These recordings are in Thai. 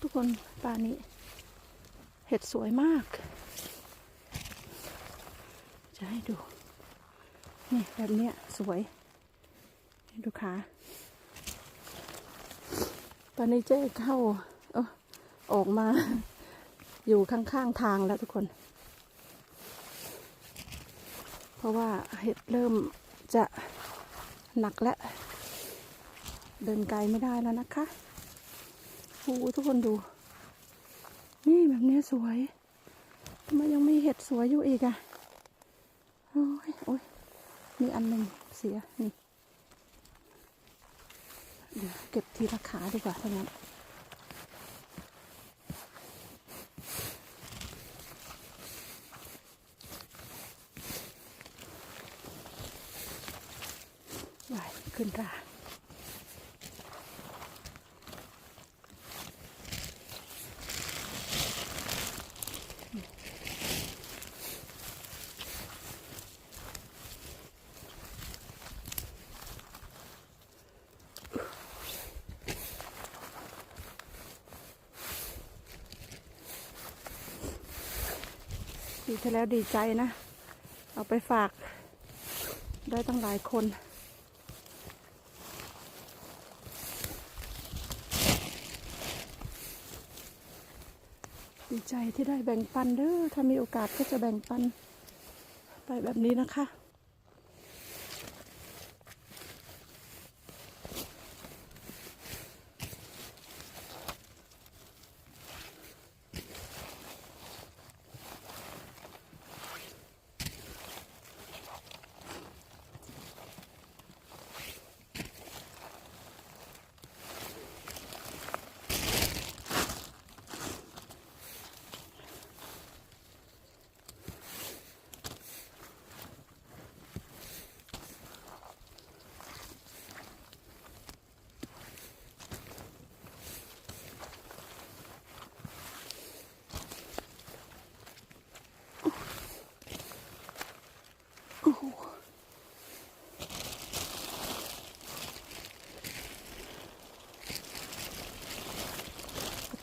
ทุกคนป่านี้ เห็ดสวยมาก จะให้ดู นี่แบบเนี้ยสวย ดูขาตอนนี้เจ๊เข้าเออออกมา อยู่ข้างๆทางแล้วทุกคน เพราะว่าเห็ดเริ่มจะหนักแล้ว เดินไกลไม่ได้แล้วนะคะ โอ้ทุกคนดู นี่แบบนี้สวยทำไมยังม่เห็ดสวยอยู่อีกอะโอ้ยโอ้ยมีอันหนึ่งเสีย นี่เดี๋ยวเก็บทีละขาดีกว่าถ้างั้นไหวขึ้นรา ที่แล้วดีใจนะ เอาไปฝากได้ตั้งหลายคนดีใจที่ได้แบ่งปันเด้อถ้ามีโอกาสก็จะแบ่งปันไปแบบนี้นะคะ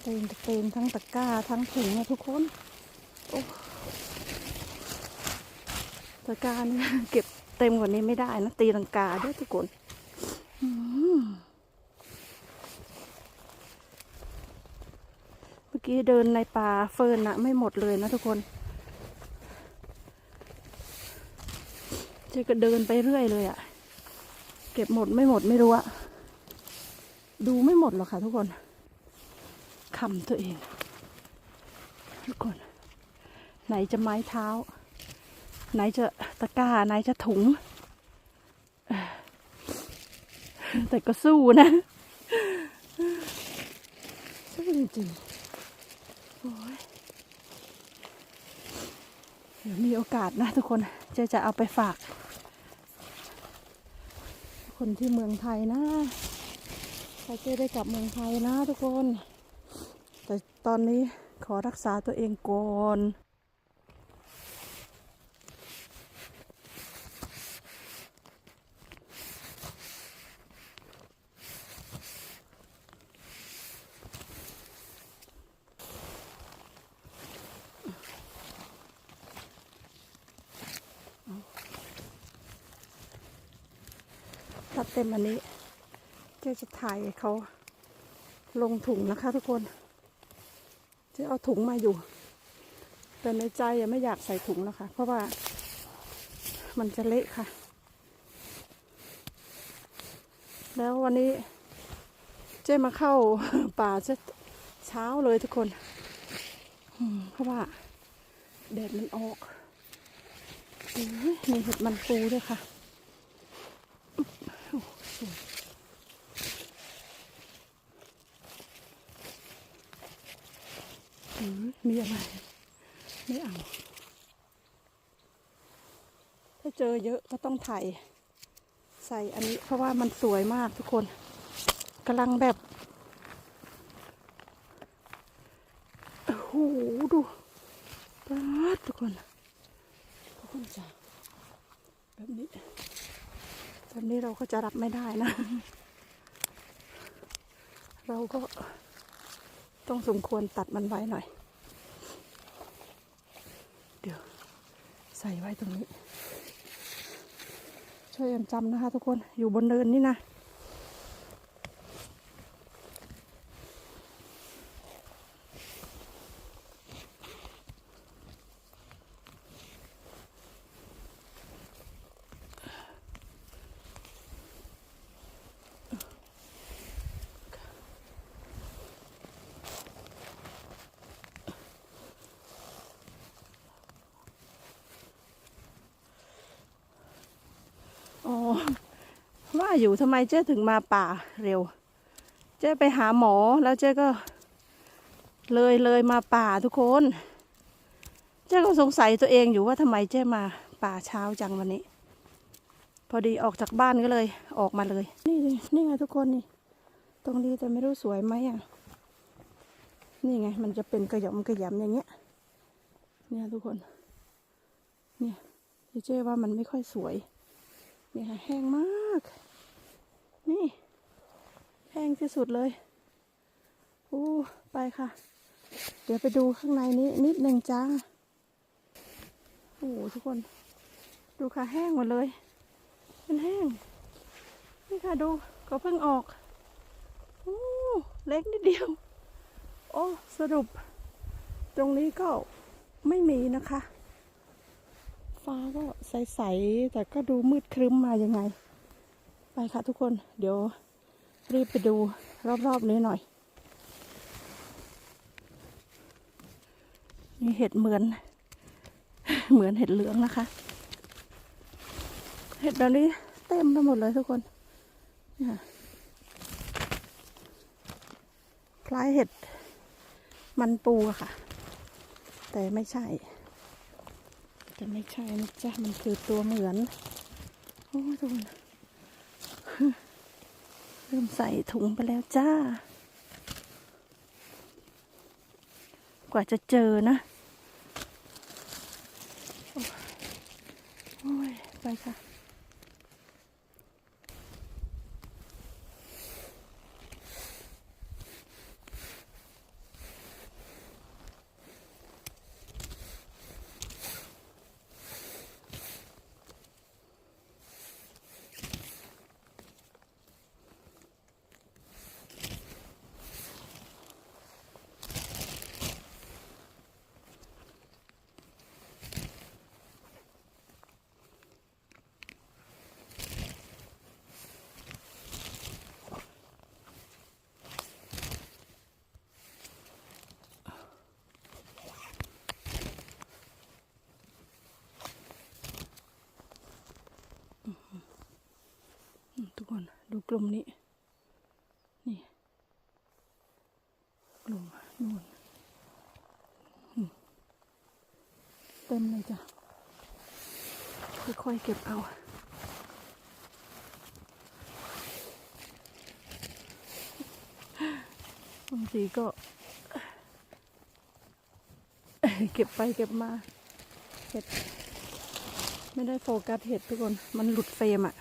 เตงตะเตงทั้งตะกร้าทั้งถุงนะทุกคนโอ้ตะกร้านี่เก็บเต็มกว่านี้ไม่ได้นะตีลังกาด้วยทุกคนเมื่อกี้เดินในป่าเฟิร์นนะไม่หมดเลยนะทุกคนเจ๊ก็เดินไปเรื่อยเลยอะ่ะ เก็บหมดไม่หมดไม่รู้อะดูไม่หมดหรอกค่ะทุกคน คำตัวเอง ทุกคน ไหนจะไม้เท้า ไหนจะตะกร้า ไหนจะถุง แต่ก็สู้นะสู้จริงๆโอ้ยเดี๋ยวมีโอกาสนะทุกคนจ๊จะเอาไปฝาก คนที่เมืองไทยนะถ้าเจ๊ได้กลับเมืองไทยนะทุกคน ตอนนี้ขอรักษาตัวเองก่อนถ้าเต็มอันนี้เจ๊จะถ่ายเขาลงถุงนะคะทุกคน จ๊เอาถุงมาอยู่ แต่ในใจยังไม่อยากใส่ถุงนะคะเพราะว่ามันจะเละค่ะ แล้ววันนี้เจ๊มาเข้าป่าเจ๊เช้าเลยทุกคนเพราะว่าแดดมันออกมีเห็ดมันปูด้วยค่ะ อืมมีอะไร ไม่เอา ถ้าเจอเยอะก็ต้องถ่ายใส่อันนี้เพราะว่ามันสวยมากทุกคนกำลังแบบโอ้โหดูปาดทุกคนทุกคนจ้ะแบบนี้แบบนี้เราก็จะรับไม่ได้นะ เราก็ต้องสมควรตัดมันไว้หน่อย เดี๋ยว ใส่ไว้ตรงนี้ ช่วยกันจำนะคะทุกคนอยู่บนเนินนี่นะ อ๋อ ว่าอยู่ทำไมเจ๊ถึงมาป่าเร็ว เจ๊ไปหาหมอแล้วเจ๊ก็ เลยเลยมาป่าทุกคน เจ๊ก็สงสัยตัวเองอยู่ว่าทำไมเจ๊มาป่าเช้าจังวันนี้ พอดีออกจากบ้านก็เลยออกมาเลย นี่นี่ไงทุกคนนี่ ตรงนี้แต่ไม่รู้สวยไหมอะ นี่ไง มันจะเป็นกระย่อมกระยำอย่างเงี้ย เนี่ยทุกคน เนี่ยเจ๊ว่ามันไม่ค่อยสวยเนี่ค่ะแห้งมาก นี่แห้งที่สุดเลยอู้ไปค่ะ เดี๋ยวไปดูข้างในนี้นิดหนึ่งจ้าโอ้โหทุกคน ดูค่ะแห้งหมดเลยมันแห้ง นี่ค่ะดูก็เพิ่งออกโอ้เล็กนิดเดียว โอ้สรุป ตรงนี้ก็ไม่มีนะคะ ฟ้าก็ใส ๆ แต่ก็ดูมืดครึ้มมายังไง ไปค่ะทุกคน เดี๋ยวรีบไปดูรอบๆนี้หน่อย นี่เห็ดเหมือน เหมือนเห็ดเหลืองนะคะ เห็ดแบบนี้เต็มไปหมดเลยทุกคนคล้ายเห็ดมันปูอะค่ะ แต่ไม่ใช่ แต่ไม่ใช่นะจ๊ะ มันคือตัวเหมือน โอ้ทุกคน เริ่มใส่ถุงไปแล้วจ้า กว่าจะเจอนะ โอ้ย ไปค่ะ ลุ่มนู่นเต็มเลยจ้ะค่อยๆเก็บเอาบางทีก็ เก็บไปเก็บมาเห็ด ไม่ได้โฟกัสเห็ดทุกคน มันหลุดเฟรมอะ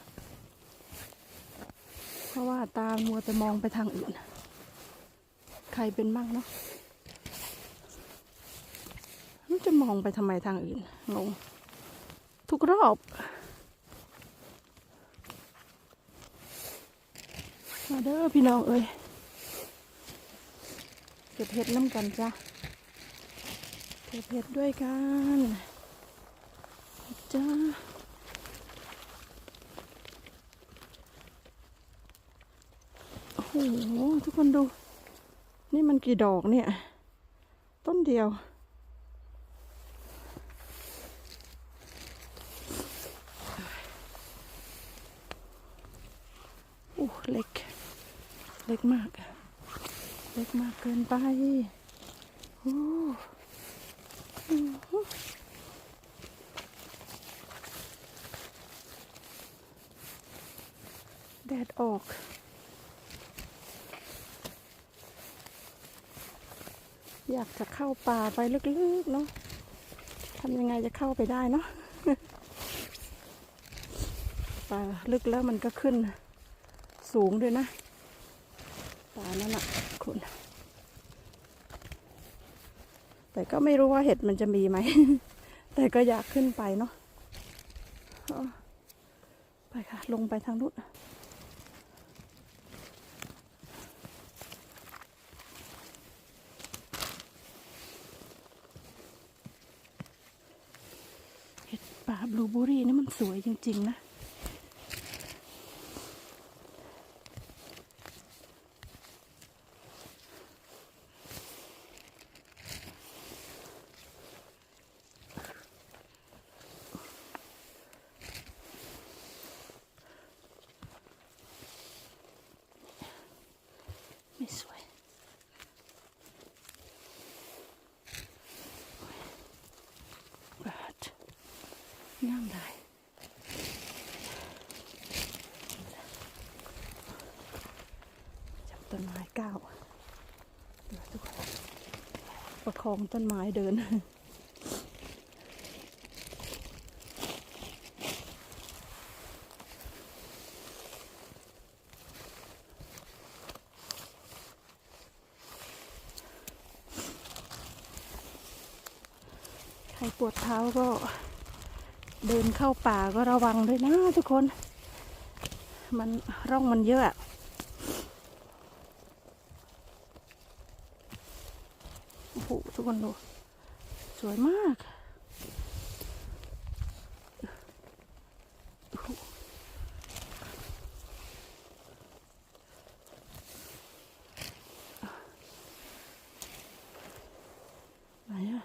เพราะว่าตามัวแต่มองไปทางอื่น ใครเป็นมั่งเนาะมันจะมองไปทำไมทางอื่นงงทุกรอบมาเด้อพี่น้องเอ้ยเก็บเห็ดน้ำกันจ้ะเก็บเห็ดด้วยกันจ้าโอ้โหทุกคนดู นี่มันกี่ดอกเนี่ย ต้นเดียว อู้เล็ก เล็กมาก เล็กมากเกินไปอ้อื้แดดออก อยาก จะเข้าป่าไปลึกๆเนาะทำยังไงจะเข้าไปได้เนาะป่าลึกแล้วมันก็ขึ้นสูงด้วยนะป่านั่นอะคุณแต่ก็ไม่รู้ว่าเห็ดมันจะมีไหม แต่ก็อยากขึ้นไปเนาะไปค่ะ ลงไปทางนู้นเห็ดป่าบลูเบอรี่นี่มัน สวยจริง ๆ นะ ไม่สวยบาดงามได้จับ ต้นไม้ก้าวเดี๋ยวทุกคนประคองต้นไม้เดินใครปวดเท้าก็เดินเข้าป่าก็ระวังด้วยนะทุกคน มันร่องมันเยอะอะโอ้โหทุก คนดู สวยมากไหนอะ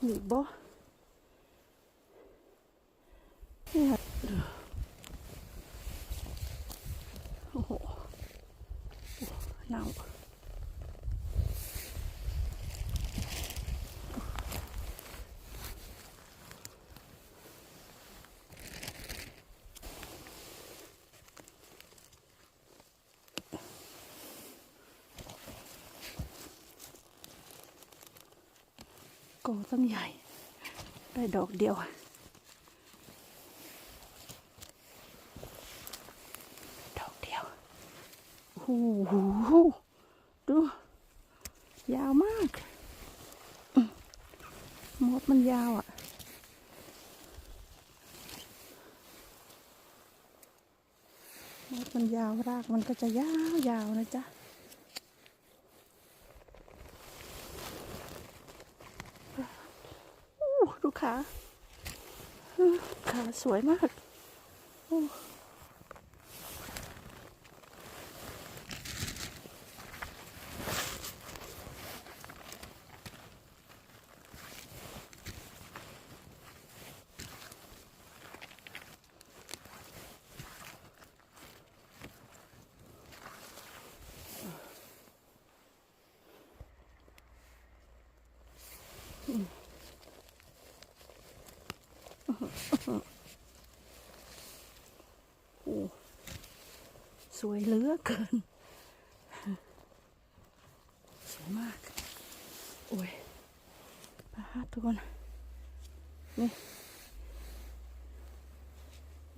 มีอีบ่เนี่ยโอ้โห ตั้งใหญ่ ได้ดอกเดียวดอกเดียวโอ้โหดู ยาวมากมดมันยาวอะมดมันยาวรากมันก็จะยาวยาวๆนะจ๊ะ อู้ดู ขาขาสวยมากโอ้โอ้ส วยเหลือเกิน สวยมาก โอ้ยปาดทุกคน นี่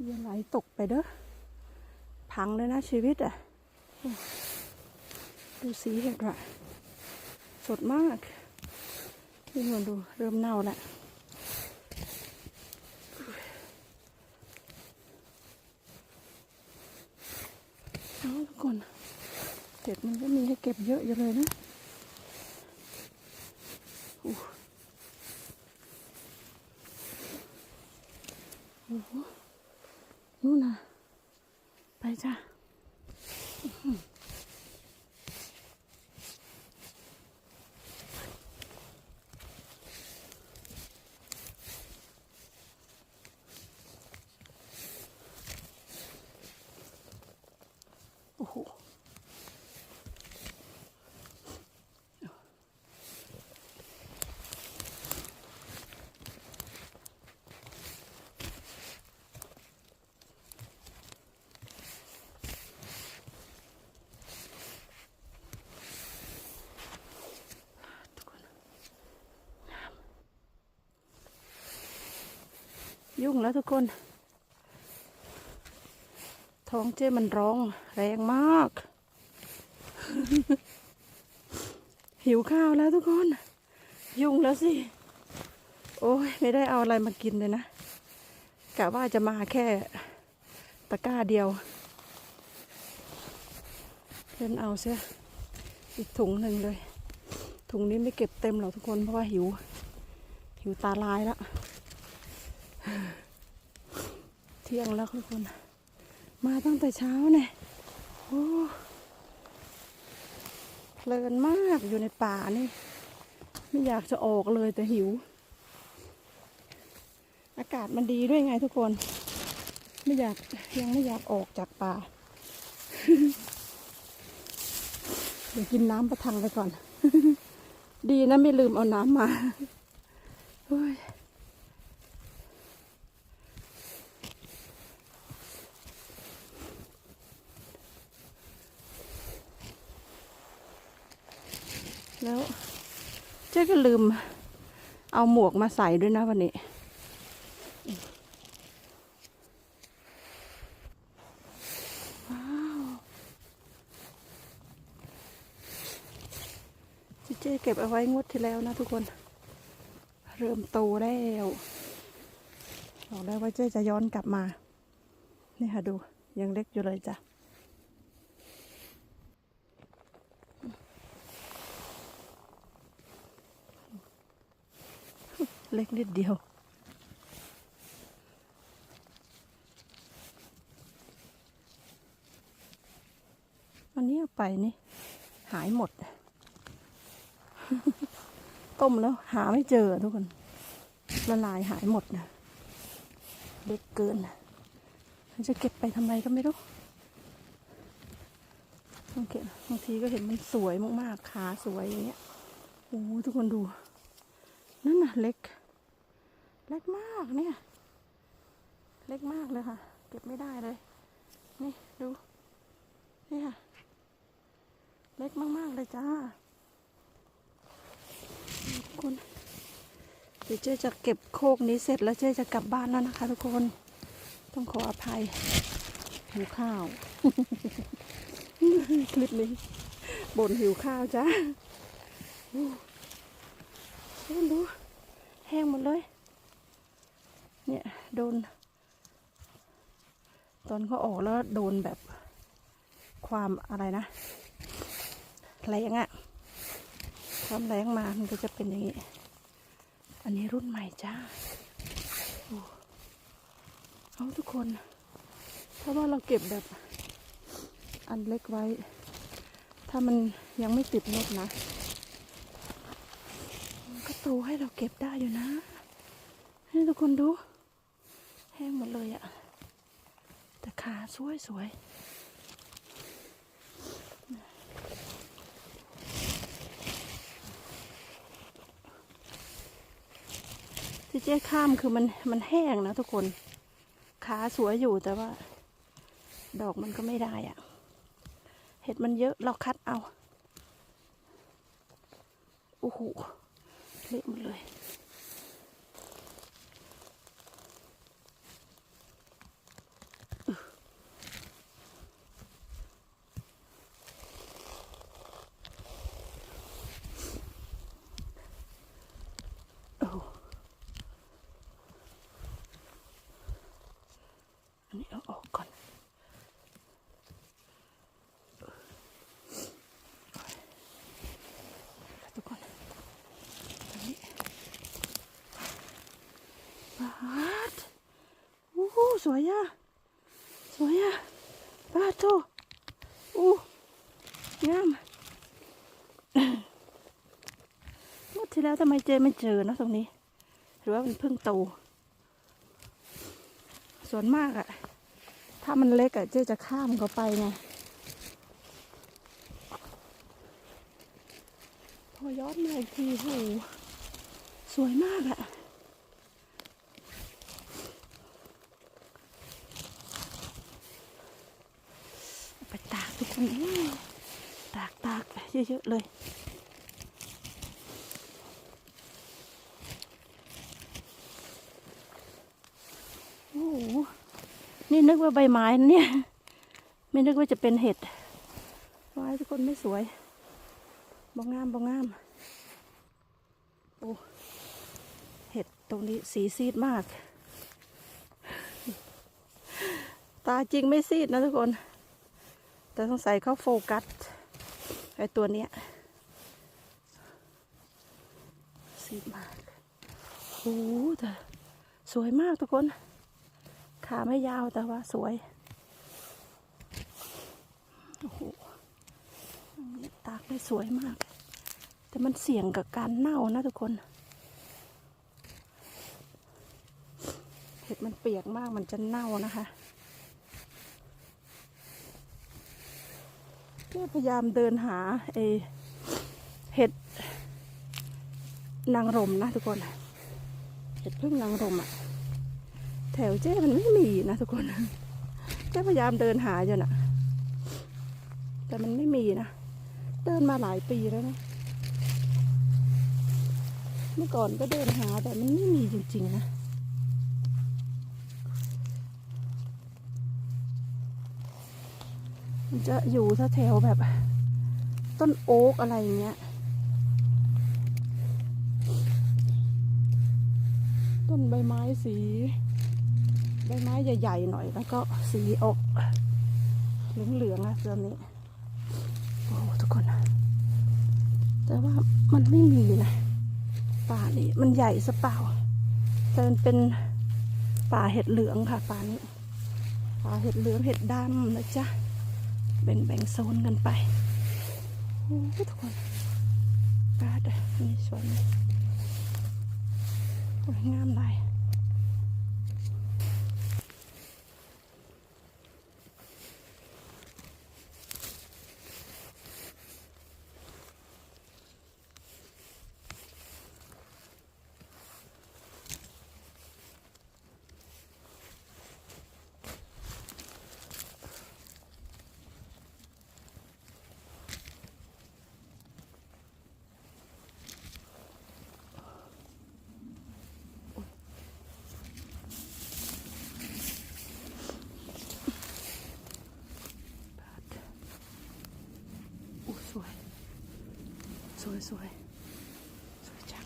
อย่าไหลตกไปเด้อ พังเลยนะชีวิตอะ ดูสีเห็ดว่ะ สดมาก นี่มันดูเริ่มเน่าแล้ว เอาทุกคนเห็ดมันก็มีให้เก็บเยอะอยู่เลยนะโอ้โหนู่นน่ะ ไปจ้ะอื้อหือโอ้โห ทุกคน ยุ่งแล้วทุกคน ท้องเจ้มันร้องแรงมาก หิวข้าวแล้วทุกคน ยุ่งแล้วสิ โอ้ยไม่ได้เอาอะไรมากินเลยนะกะว่าจะมาแค่ตะกร้าเดียวเล่นเอาเสียอีกถุงหนึ่งเลย ถุงนี้ไม่เก็บเต็มหรอกทุกคนเพราะว่าหิว หิวตาลายแล้ว เที่ยงแล้วทุกคน มาตั้งแต่เช้าเนี่ยโอ้เพลินมากอยู่ในป่านี่ ไม่อยากจะออกเลยแต่หิว อากาศมันดีด้วยไงทุกคน ไม่อยากยังไม่อยากออกจากป่า เดี๋ยวกินน้ำประทังไปก่อน ดีนะไม่ลืมเอาน้ำมาเฮ้ย แล้วเจ๊ก็ลืมเอาหมวกมาใส่ด้วยนะวันนี้ ว้าวเจ๊เก็บเอาไว้งวดที่แล้วนะทุกคน เริ่มโตแล้วบอกแล้วว่าเจ๊จะย้อนกลับมา นี่ค่ะดูยังเล็กอยู่เลยจ้ะ เล็กนิดเดียว อันนี้เอาไปนี่ หายหมด ต้มแล้วหาไม่เจอทุกคน ละลายหายหมดนะเล็กเกินนะมันจะเก็บไปทำไมก็ไม่รู้บางทีบางทีก็เห็นมันสวยมากๆ ขาสวยอย่างเงี้ย โอ้ทุกคนดู นั่นน่ะเล็ก เล็กมากเนี่ย เล็กมากเลยค่ะ เก็บไม่ได้เลย นี่ดู นี่ค่ะ เล็กมากๆเลยจ้าทุกคนเดี๋ยวเจ๊จะเก็บโคกนี้เสร็จแล้วเจ๊จะกลับบ้านแล้วนะคะ ทุกคน ต้องขออภัยหิวข้าว คลิปนี้บ่นหิวข้าวจ้าดูแห้งหมดเลย เนี่ยโดน ตอนเขาออกแล้วโดนแบบความอะไรนะแรงอะความแรงมา มันก็จะเป็นอย่างนี้ อันนี้รุ่นใหม่จ้าอ้เอาทุกคนเพราะว่าเราเก็บแบบอันเล็กไว้ ถ้ามันยังไม่ติดนกนะก็โตให้เราเก็บได้อยู่นะ ให้ทุกคนดู ห้งหมดเลยอะแต่ขาสวยสวยที่เจ๊ข้ามคือมันมันแห้งนะทุกคน ขาสวยอยู่แต่ว่า ดอกมันก็ไม่ได้อะเห็ดมันเยอะเราคัดเอาโอ้โหเละหมดเลย โอ้อันนี้เอาออกก่อน ทุกคนอันนี้บาดอู้หูส วยอะสวยอะบาโตอู้งามงวดที่แล้วทำไมเจไม่เจอเนอะตรงนี้ หรือว่ามันเพิ่งโต ส่วนมากอะถ้ามันเล็กอะเจ๊จะข้ามเขาไปไงพอย้อนมาอีกทีโหสวยมากอะเอาไปตากทุกคนอื้อตากตากไป เยอะๆเลยโอ้นี่นึกว่าใบไม้นะเนี่ย ไม่นึกว่าจะเป็นเห็ดไว้ทุกคนไม่สวยบองงามบองงามโอ้เห็ดตรงนี้สีซีดมาก ตาจริงไม่ซีดนะทุกคน แต่สงสัยเขาโฟกัส ไอตัวเนี้ยซีมากโอ้แต่สวยมากทุกคน ขาไม่ยาวแต่ว่าสวยโอ้โหตากได้สวยมาก แต่มันเสี่ยงกับการเน่านะทุกคน เห็ดมันเปียกมากมันจะเน่านะคะ ก็พยายามเดินหาไอเห็ดนางรมนะทุกคน เห็ดพึ่งนางรมอะแถวเจ้มันไม่มีนะทุกคนเจ้พยายามเดินหาอยู่นะแต่มันไม่มีนะ เดินมาหลายปีแล้วนะ เมื่อก่อนก็เดินหาแต่มันไม่มีจริงๆนะ มันจะอยู่แถวแบบ ต้นโอ๊กอะไรอย่างเงี้ย ต้นใบไม้สี ใบไม้ใหญ่ๆหน่อย แล้วก็สีออกเหลืองๆนะตอนนี้ โอ้ทุกคน แต่ว่ามันไม่มีนะป่านี่มันใหญ่สะเปล่า แต่มันเป็นป่าเห็ดเหลืองค่ะป่านี้ป่าเห็ดเหลืองเห็ดดำนะจ๊ะ บ่งแบ่งโซนกันไปโอ้ยทุกคนป่าด้อนี่สวยสวยงามเลย อู้สวย สวยสวยสวยจัง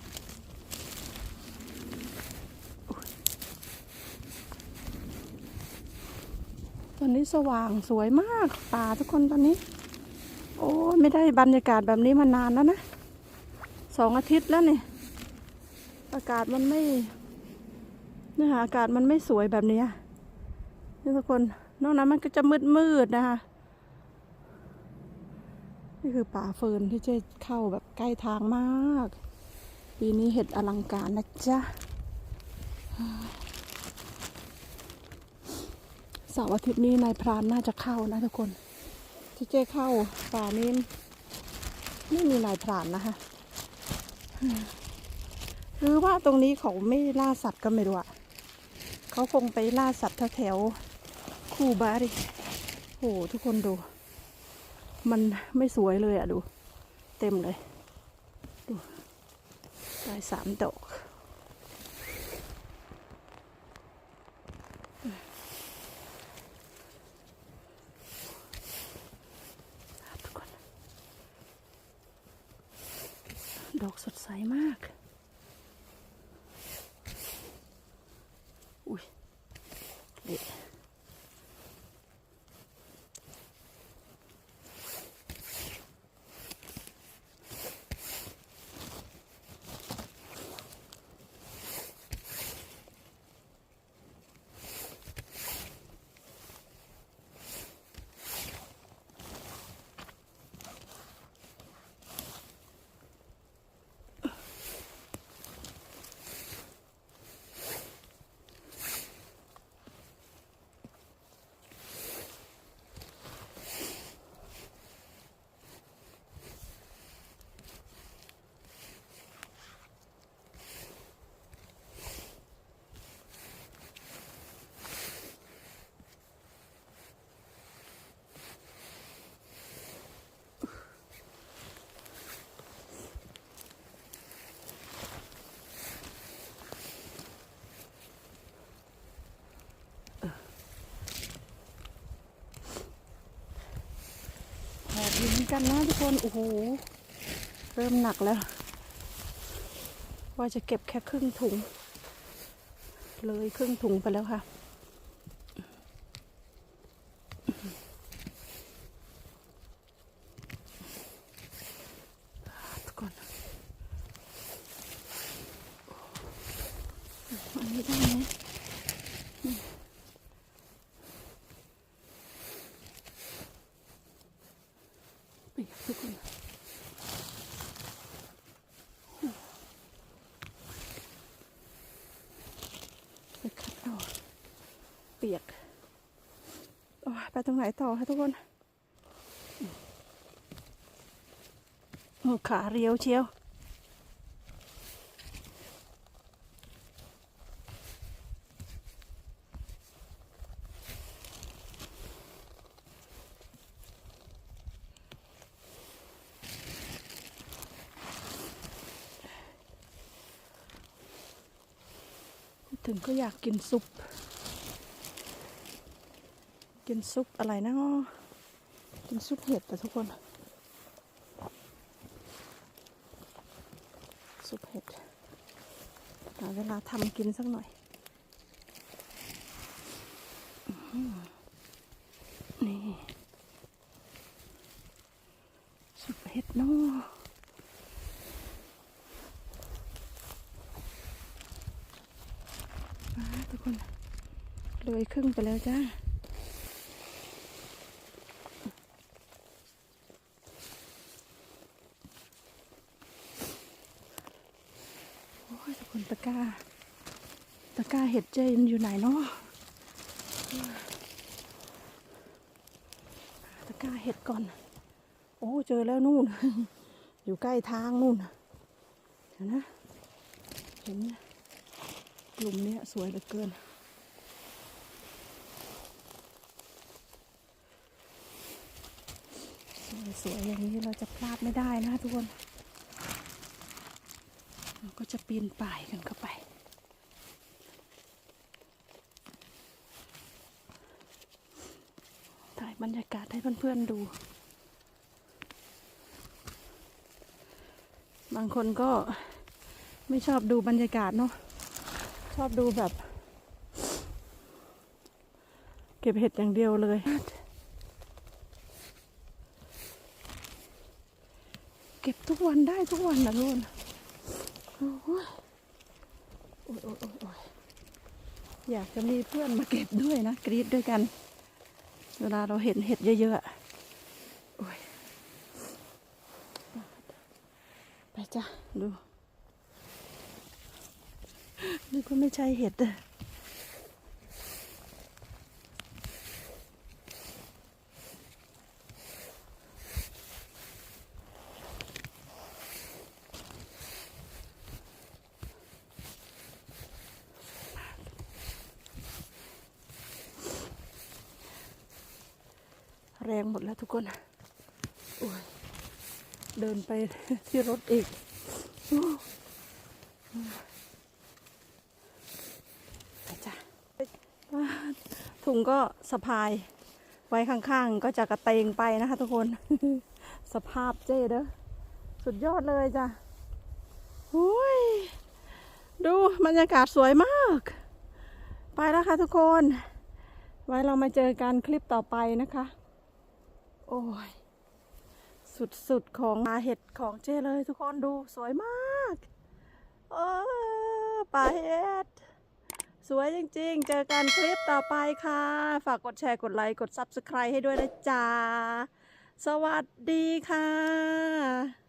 ตอนนี้สว่างสวยมากป่าทุกคนตอนนี้ โอ้ไม่ได้บรรยากาศแบบนี้มานานแล้วนะสองอาทิตย์แล้วนี่อากาศมันไม่เนื้อหาอากาศมันไม่สวยแบบนี้นี่ทุกคนนอกนั้นมันก็จะมืดมืดนะคะ นี่คือป่าเฟิร์นที่เจ๊เข้าแบบใกล้ทางมาก ปีนี้เห็ดอลังการนะจ๊ะเสาร์อาทิตย์นี้นายพรานน่าจะเข้านะทุกคน ที่เจ๊เข้าป่านี้ไม่มีนายพรานนะคะหรือว่าตรงนี้เขาไม่ล่าสัตว์ก็ไม่รู้อะเขาคงไปล่าสัตว์แถวคูบาริโอ้โหทุกคนดู มันไม่สวยเลยอะดู เต็มเลย ดูได้สามดอกดอกสดใสมาก ผลดินกันนะทุกคน โอ้โห เริ่มหนักแล้ว ว่าจะเก็บแค่ครึ่งถุง เลยครึ่งถุงไปแล้วค่ะ ทุกคนอันนี้ได้ไหมอืมเปียกทุกคนไปคัดเอาเปียกโอ้ยไปตรงไหนต่อคะทุกคนขาเรียวเชียว ถึงก็อยากกินซุป กินซุปอะไรนะกินซุปเห็ดแต่ทุกคน ซุปเห็ดหาเวลาทำกินสักหน่อย นี่ ซุปเห็ดเนาะฟ้าทุกคน เลยครึ่งไปแล้วจ้าโอ้ยทุกคนตะกร้า ตะกร้าเห็ดเจนอยู่ไหนเนาะตะกร้าเห็ดก่อน โอ้เจอแล้วนู่น อยู่ใกล้ทางนู่นเห็นนะ เห็นนะกลุ่มเนี้ยสวยเหลือเกิน สวยๆอย่างนี้เราจะพลาดไม่ได้นะทุกคนเราก็จะปีนป่ายกันเข้าไปถ่ายบรรยากาศให้เพื่อนๆดู บางคนก็ไม่ชอบดูบรรยากาศเนาะชอบดูแบบ เก็บเห็ดอย่างเดียวเลย เก็บทุกวันได้ทุกวันนะลูกโอ้ยโอ้ยโอ้ยโอ้ยโอ้ยอยากจะมีเพื่อนมาเก็บด้วยนะ กรีดด้วยกัน เวลาเราเห็นเห็ดเยอะๆอะโอ้ยไปจ้ะ ดูนี่ก็ไม่ใช่เห็ดอะแรงหมดแล้วทุกคน เดินไปที่รถอีก ไปจ้ะถุงก็สะพายไว้ข้างๆ ก็จะกระเตงไปนะคะทุกคน สภาพเจ๊เด้อสุดยอดเลยจ้ะอุ้ย ดูบรรยากาศสวยมาก ไปแล้วค่ะทุกคน ไว้เรามาเจอกันคลิปต่อไปนะคะ โอ้ย สุดๆของปลาเห็ดของเจเลยทุกคนดูสวยมากเออปลาเห็ด สวยจริงๆ เจอกันคลิปต่อไปค่ะ ฝากกดแชร์กดไลค์กด Subscribe ให้ด้วยนะจ๊ะ สวัสดีค่ะ